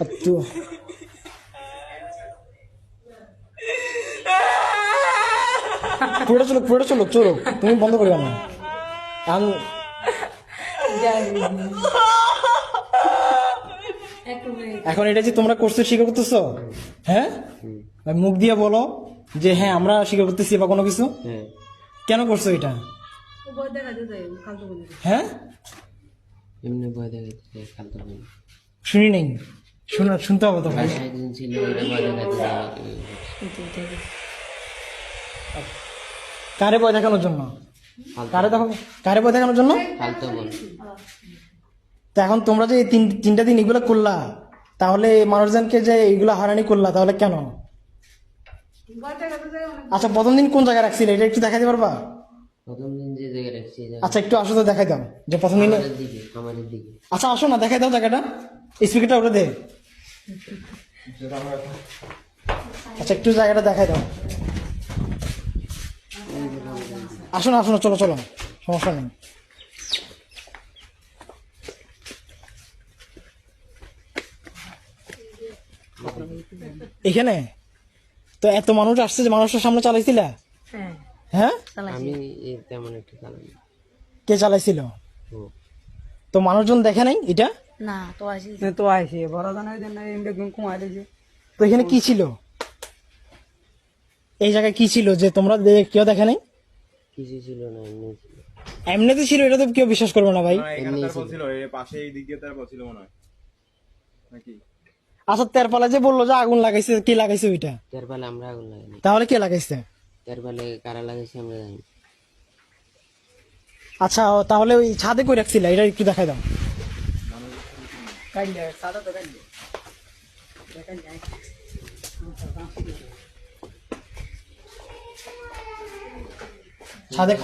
একটু পুরোটা চলো পুরোটা চলো চলো তুমি বন্ধ করিও না। আমি এখন এটা যে তোমরা করছ স্বীকার করতেছো? হ্যাঁ? মুখ দিয়ে বলো যে হ্যাঁ আমরা স্বীকার করতেছি বা কোনো কিছু। হ্যাঁ। কেন করছ এটা? হ্যাঁ? এমনি ভয় শুনি নেই। শোনা শুনতে হবে তো ভাই। ছিল কারে ভয় দেখানোর জন্য? কারে দেখো কারে ভয় দেখানোর জন্য? তা এখন তোমরা যে তিন তিনটা দিন এগুলো করলা তাহলে মানুষজনকে যে এইগুলো হারানি করলা তাহলে কেন? আচ্ছা প্রথম দিন কোন জায়গায় রাখছিলে? এটা একটু দেখাতে পারবা? প্রথম দিন যে জায়গায় রাখছি আচ্ছা একটু আসো তো দেখাই দাও। যে প্রথম দিনে আচ্ছা আসো না দেখাই দাও জায়গাটা। স্পিকারটা ওটা দে। আচ্ছা একটু জায়গাটা দেখাই দাও। আসো না আসো না চলো চলো। সমস্যা নেই। এখানে? তো এত মানুষ আসছে যে মানুষের সামনে চালাইছিলা? হ্যাঁ। হ্যাঁ? আমি তেমন একটা চালাই কে চালাইছিল? তো মানুষজন দেখে নাই এটা? না তো আসি তো আইসি বড় জানাই দেন না এমনি কুমাই দিয়েছে। তো এখানে কি ছিল? এই জায়গায় কি ছিল যে তোমরা কেউ দেখে নাই? কিছু ছিল না এমনি ছিল। এমনিতে ছিল এটা তো কেউ বিশ্বাস করবে না ভাই। এখানে তারপর ছিল। এর পাশে এই দিক দিয়ে তারপর ছিল মনে হয়। নাকি? আচ্ছা তেরপালা যে বলল যে আগুন লাগাইছে কে লাগাইছে ওইটা? তার পালে আমরা আগুন লাগাইনি। তাহলে কে লাগাইছে? তার পালে কারা লাগাইছি আমরা জানি আচ্ছা ও তাহলে ওই ছাদে কই রাখছিল? এটা একটু দেখাই দাও। কাইলে সাদা তো কাইলে ছাদে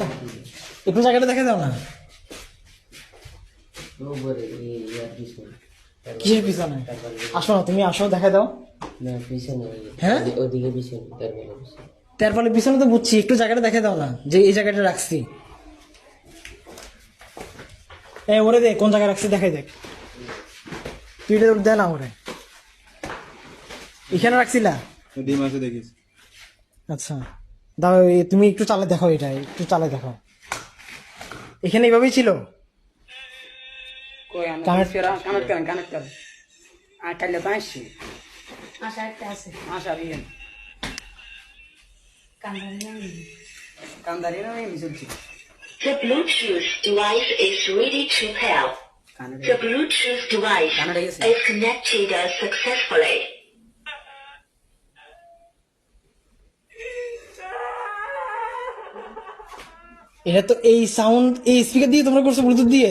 একটু জায়গাটা দাও না। পিছনে? আসো না, তুমি আসো দাও। হ্যাঁ? পিছনে তো বুঝছি, একটু জায়গাটা দেখাই দাও না, যে এই জায়গাটা রাখছি। এ, ওরে দে, কোন জায়গায় রাখছি, দেখাই দেখ। তুই এটা দে না ওরে এখানে রাখছিলা? ডিম আছে দেখিস। আচ্ছা। দাও তুমি একটু চালে দেখো এটা একটু চালে দেখো এখানে এইভাবেই ছিল? Bluetooth device is ready to pair. The Bluetooth device is connected successfully. এটা তো এই সাউন্ড এই স্পিকার দিয়ে তোমরা করছ ব্লুটুথ দিয়ে?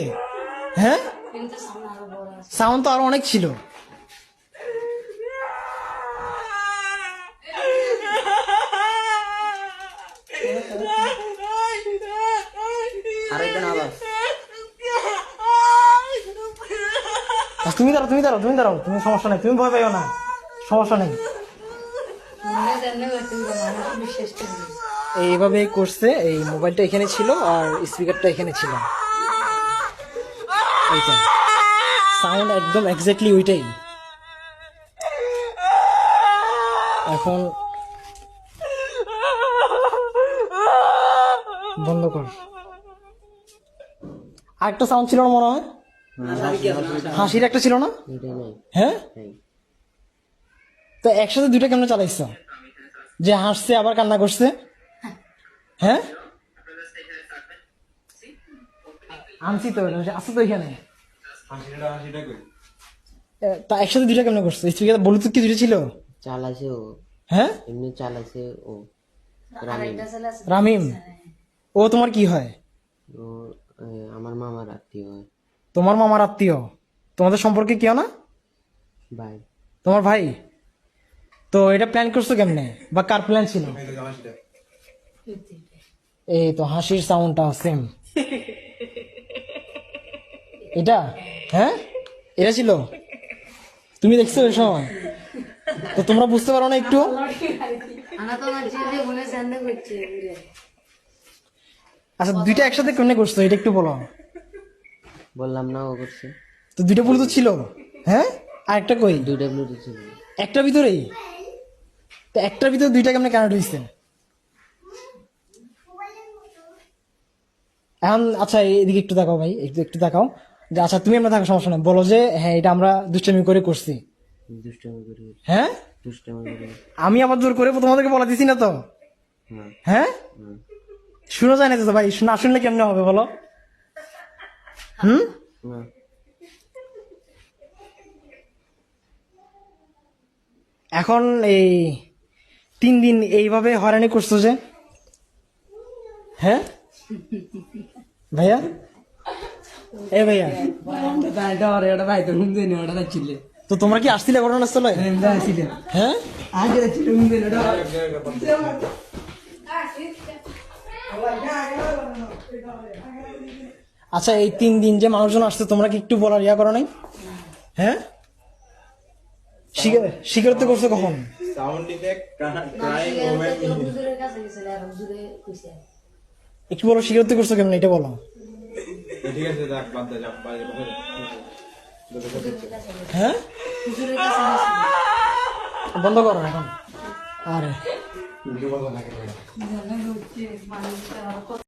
হ্যাঁ? কিন্তু সামনে আরও বড় আছে। সাউন্ড তো আরও অনেক ছিল। আর একদিন আবার আচ্ছা, তুমি দাঁড়াও তুমি দাঁড়াও তুমি দাঁড়াও, তুমি সমস্যা নেই, তুমি ভয় পাইও না, সমস্যা নেই। এইভাবে করছে, এই মোবাইলটা এখানে ছিল আর স্পিকারটা এখানে ছিল। সাউন্ড একদম এক্স্যাক্টলি ওইটাই। এখন বন্ধ কর। আরেকটা সাউন্ড ছিল মনে হয়? হাসির একটা ছিল না? হ্যাঁ? তো একসাথে দুইটা কেমন চালাইছ? যে হাসছে আবার কান্না করছে? হ্যাঁ? আনছি তো আছে তো এখানে। তা একসাথে দুইটা কেমনে করছে? স্পিকার ব্লুটুথ কি দুইটা ছিল? চালাছে ও। হ্যাঁ? এমনি চালাছে ও। রামিম। ও তোমার কি হয়? ও আমার মামার আত্মীয় হয়। তোমার মামার আত্মীয়। তোমাদের সম্পর্কে কেউ না? ভাই। তোমার ভাই? তো এটা প্ল্যান করছ কেমনে? বা কার প্ল্যান ছিল? এই এই তো হাসির সাউন্ডটা সেম এটা? হ্যাঁ? এটা ছিল? তুমি দেখছ ওই সময়? তো তোমরা বুঝতে পারো না একটু? আচ্ছা দুইটা একসাথে কেমনে করছ? এটা একটু বলো। বললাম না ও করছে। তো দুইটা তো ছিল। হ্যাঁ? আর একটা কই? দুইটা ব্লুটুথ ছিল। একটা ভিতরেই? তো একটার ভিতরে দুইটা কেমনে কানেক্ট হয়েছে এখন আচ্ছা এদিকে একটু তাকাও ভাই একটু একটু তাকাও যে আচ্ছা তুমি আমরা থাকো সমস্যা নাই। বলো যে হ্যাঁ এটা আমরা দুষ্টামি করে করছি। দুষ্টামি করে হ্যাঁ? দুষ্টামি করে আমি আবার জোর করে তোমাদেরকে বলা দিছি না তো? হ্যাঁ? হ্যাঁ শুনো যায় না তো ভাই না শুনলে কেমনে হবে বলো? হুম? এখন এই তিন দিন এইভাবে হয়রানি করছ যে? হ্যাঁ? ভাইয়া? এ ভাইয়া। তো তোমরা কি আসছিলে ঘটনাস্থলে? হ্যাঁ? আগে আচ্ছা এই তিন দিন যে মানুষজন আসছে তোমরা কি একটু বলার ইয়া করো নাই? হ্যাঁ? স্বীকার- স্বীকারোক্তি করছ কখন? একটু বলো স্বীকারোক্তি করছ কেমন? এটা বলো। ঠিক আছে হ্যাঁ? বন্ধ করো এখন। আরে।